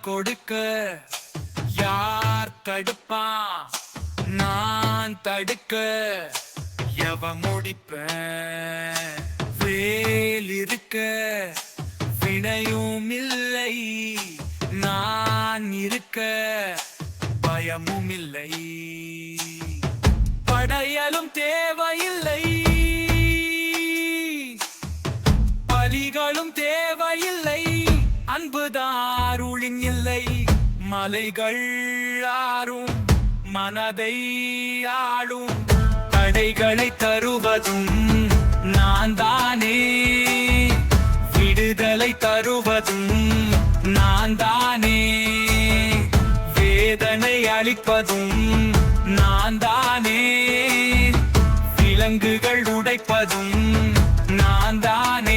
கொடுக்க யார் தடுப்பா? நான் தடுக்க எவ முடிப்பேன் வேல் இருக்க வினையும் இல்லை நான் இருக்க பயமும் இல்லை. படையலும் தேவையில்லை பலிகளும் தேவை அருளின் இல்லை மலைகள் ஆறும் மனதை ஆளும் தடைகளை தருவதும் நான் தானே. விடுதலை தருவதும் நான் தானே. வேதனை அளிப்பதும் நான் தானே. விலங்குகள் உடைப்பதும் நான் தானே.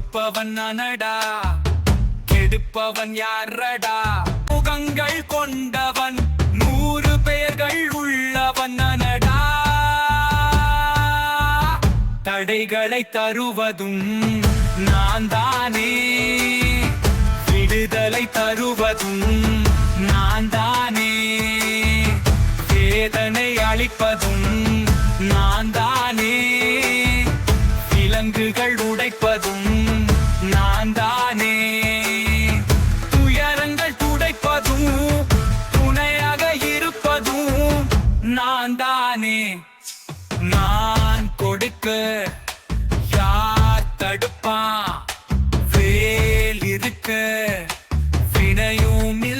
கொடுப்பவன் அனடா கெடுப்பவன் யாரடா? முகங்கள் கொண்டவன் நூறு பெயர்கள் உள்ளவன் அனடா தடைகளை தருவதும் நான் தானே விடுதலை தருவதும் நான் தானே வேதனை அளிப்பதும் நீதானே துயரங்கள் துடைப்பதும் துணையாக இருப்பதும் நான் தானே. நான் கொடுக்க யார் தடுப்பான் வேல் இருக்க வினையும் இல்லை